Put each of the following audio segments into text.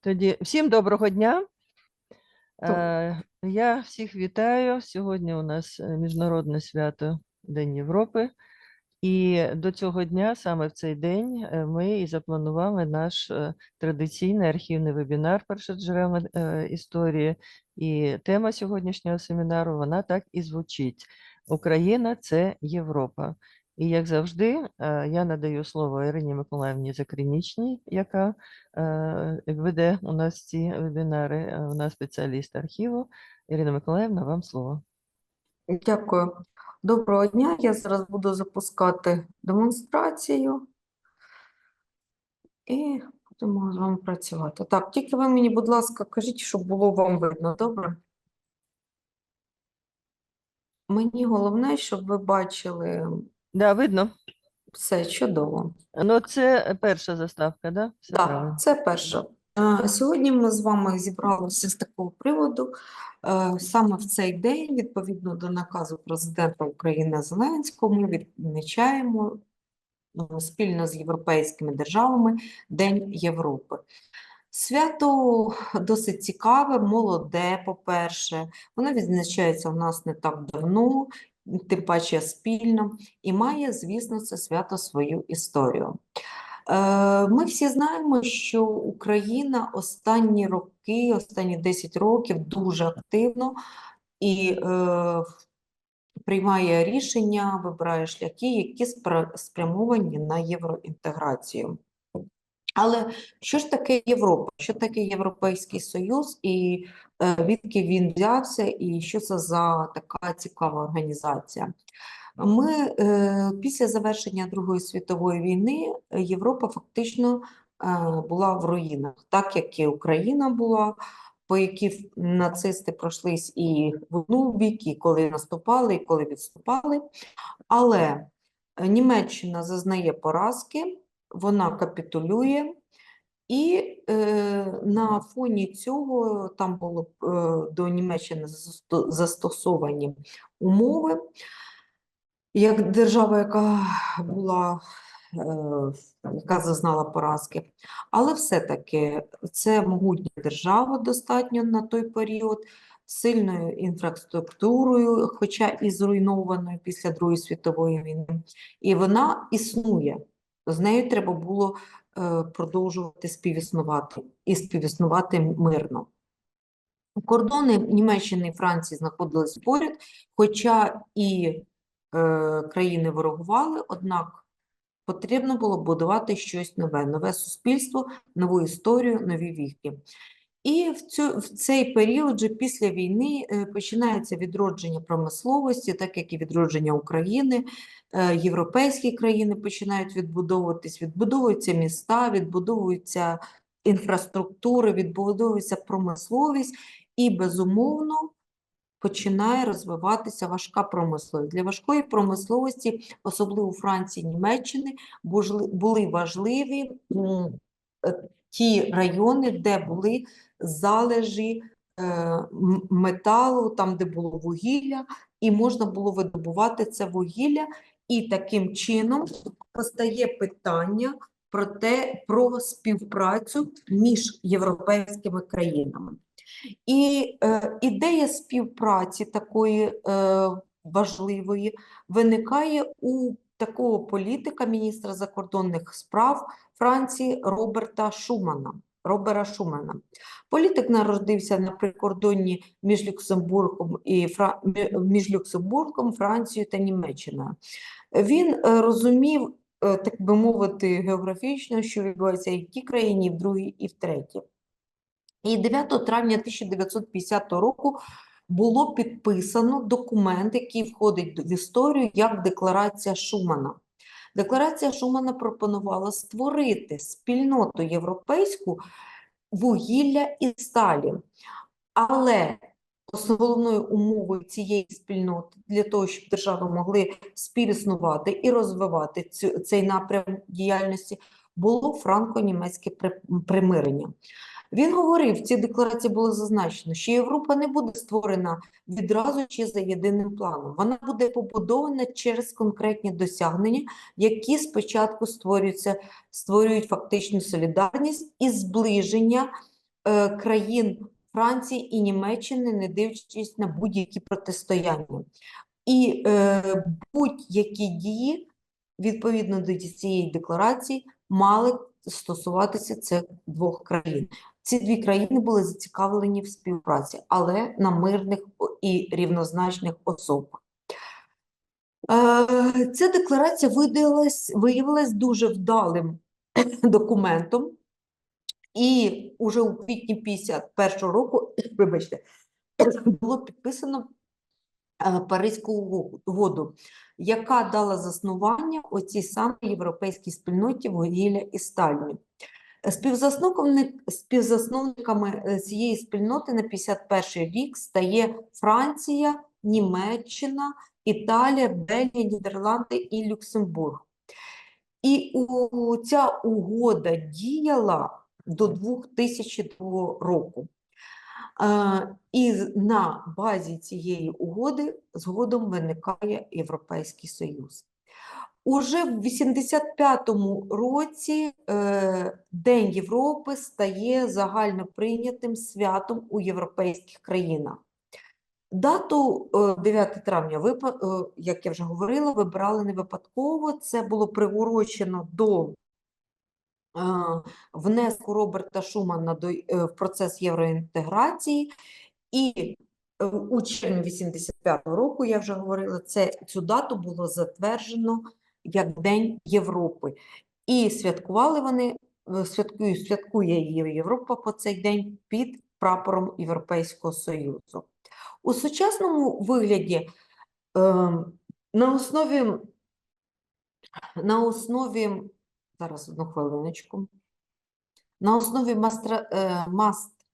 Тоді всім доброго дня. Е, Я всіх вітаю. Сьогодні у нас е, Міжнародне свято День Європи. І до цього дня, саме в цей день, е, ми і запланували наш традиційний архівний вебінар першоджерела історії. І тема сьогоднішнього семінару вона так і звучить: Україна це Європа. І як завжди, е, я надаю слово Ірині Миколаївні Закринічній, яка е, веде у нас ці вебінари. Е, Вона спеціаліст архіву. Ірина Миколаївна, вам слово. Дякую. Доброго дня. Я зараз буду запускати демонстрацію і будемо з вами працювати. Так, тільки ви мені, будь ласка, кажіть, щоб було вам видно, добре? Мені головне, щоб ви бачили Да, видно. все чудово. Ну, це перша заставка, да? Все Так, правильно. це перше. Е, Сьогодні ми з вами зібралися з такого приводу. Е, Саме в цей день, відповідно до наказу президента України Зеленського, ми відмічаємо е, спільно з європейськими державами День Європи. Свято досить цікаве, молоде, по-перше. Воно відзначається у нас не так давно, тим паче спільно, і має, звісно, це свято свою історію. Е, Ми всі знаємо, що Україна останні роки, останні 10 років дуже активно і е, приймає рішення, вибирає шляхи, які спрямовані на євроінтеграцію. Але що ж таке Європа? Що таке Європейський Союз, і відки він взявся, і що це за така цікава організація? Ми е, після завершення Другої світової війни е, Європа фактично е, була в руїнах, так як і Україна була, по якій нацисти пройшлись і в одну бік, і коли наступали, і коли відступали. Але е, Німеччина зазнає поразки, вона капітулює. І е, на фоні цього там було е, до Німеччини застосовані умови, як держава, яка була, е, яка зазнала поразки. Але все-таки це могутня держава достатньо на той період, сильною інфраструктурою, хоча і зруйнованою після Другої світової війни. І вона існує. З нею треба було продовжувати співіснувати і співіснувати мирно. Кордони Німеччини і Франції знаходились поряд, хоча і е, країни ворогували, однак потрібно було будувати щось нове, нове суспільство, нову історію, нові віки. І в, цю, в цей період, же після війни, е, починається відродження промисловості, так як і відродження України. Е, Європейські країни починають відбудовуватись, відбудовуються міста, відбудовуються інфраструктури, відбудовується промисловість, і, безумовно, починає розвиватися важка промисловість. Для важкої промисловості, особливо у Франції, Німеччини, були важливі е, ті райони, де були залежі е, металу, там, де було вугілля, і можна було видобувати це вугілля. І таким чином постає питання про те, про співпрацю між європейськими країнами. І е, ідея співпраці такої е, важливої виникає у такого політика, міністра закордонних справ Франції Роберта Шумана. Робера Шумана. Політик народився на прикордонні між Люксембургом і Фра... між Люксембургом, Францією та Німеччиною. Він е, розумів, е, так би мовити, географічно, що відбувається і в тій країні, і в другій, і в третій. І 9 травня 1950 року було підписано документ, який входить в історію як Декларація Шумана. Декларація Шумана пропонувала створити спільноту європейську вугілля і сталі. Але основною умовою цієї спільноти для того, щоб держави могли співіснувати і розвивати цю, цей напрям діяльності, було франко-німецьке при- примирення. Він говорив, в цій декларації було зазначено, що Європа не буде створена відразу чи за єдиним планом. Вона буде побудована через конкретні досягнення, які спочатку створюються, створюють фактичну солідарність і зближення е, країн Франції і Німеччини, не дивлячись на будь-які протистояння. І е, будь-які дії відповідно до цієї декларації мали стосуватися цих двох країн. Ці дві країни були зацікавлені в співпраці, але на мирних і рівнозначних особах. Е, Ця декларація видалась, виявилась дуже вдалим документом, і уже у квітні 51-го року, вибачте, було підписано е, Паризьку угоду, яка дала заснування оцій самій європейській спільноті вугілля і сталі. Співзасновник, співзасновниками е, цієї спільноти на 51 рік стає Франція, Німеччина, Італія, Бельгія, Нідерланди і Люксембург. І у, ця угода діяла до 2002 року. Е, І на базі цієї угоди згодом виникає Європейський Союз. Уже в 85-му році е, День Європи стає загальноприйнятим святом у європейських країнах. Дату е, 9 травня, е, як я вже говорила, вибрали не випадково. Це було приурочено до е, внеску Роберта Шумана е, в процес євроінтеграції. І е, у червні 85-го року, я вже говорила, це, цю дату було затверджено як День Європи. І святкували вони, е, святкує, святкує Європа по цей день під прапором Європейського Союзу. У сучасному вигляді ем, на основі, на основі, зараз одну хвилиночку, на основі мастра, е, маст,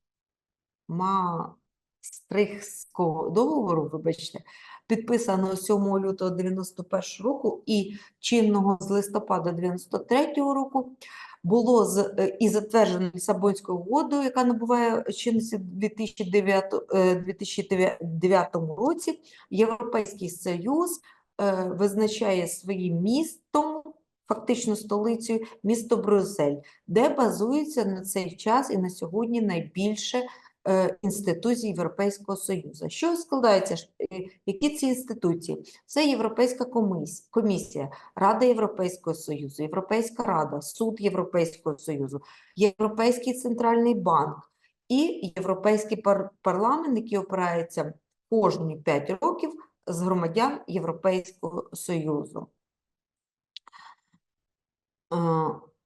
Мастрихтського договору, вибачте, підписаного 7 лютого 91 року і чинного з листопада 93 року, було з, е, і затверджено Лісабонською угодою, яка набуває чинності в 2009, е, 2009 році. Європейський Союз е, визначає своїм містом, фактично столицею, місто Брюссель, де базується на цей час і на сьогодні найбільше е, інституцій Європейського Союзу. Що складається? е, Які ці інституції? Це Європейська комісія, Рада Європейського Союзу, Європейська Рада, Суд Європейського Союзу, Європейський центральний банк і Європейський парламент, який опирається кожні 5 років з громадян Європейського Союзу.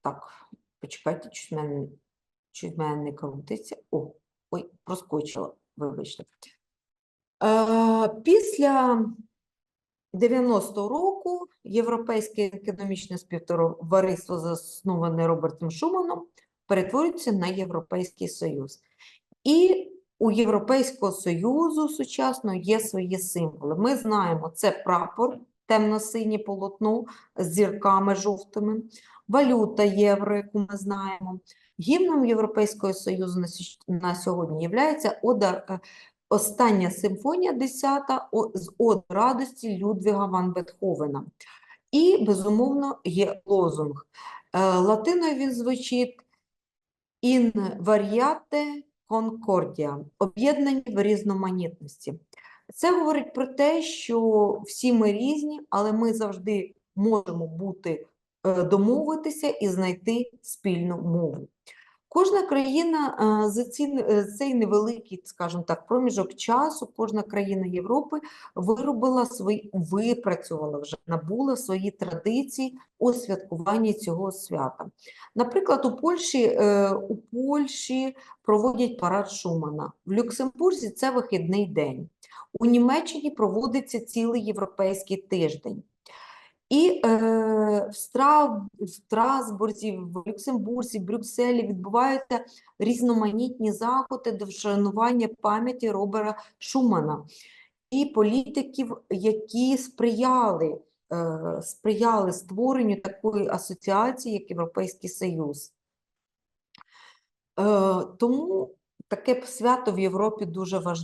Так, почекайте, щось в мене не крутиться. О, ой, проскочила, вибачте. Е, після 90-го року Європейське економічне співтовариство, засноване Робертом Шуманом, перетворюється на Європейський Союз. І у Європейського Союзу сучасно є свої символи. Ми знаємо, це прапор, темно-синє полотно з зірками жовтими, валюта євро, яку ми знаємо. Гімном Європейського Союзу на, сьогодні є ода, е, остання симфонія 10 з Од радості Людвіга ван Бетховена. І, безумовно, є лозунг. Е, Латиною він звучить «In variate concordia» – об'єднані в різноманітності. Це говорить про те, що всі ми різні, але ми завжди можемо бути, домовитися і знайти спільну мову. Кожна країна е, за е, цей невеликий, скажімо так, проміжок часу, кожна країна Європи виробила свої, випрацювала вже, набула свої традиції у святкуванні цього свята. Наприклад, у Польщі, е, у Польщі проводять парад Шумана. В Люксембурзі це вихідний день. У Німеччині проводиться цілий європейський тиждень. І е, в, Стра... в Страсбурзі, в Люксембурзі, в Брюсселі відбуваються різноманітні заходи до вшанування пам'яті Робера Шумана і політиків, які сприяли, е, сприяли створенню такої асоціації, як Європейський Союз. Е, Тому таке свято в Європі дуже важливе.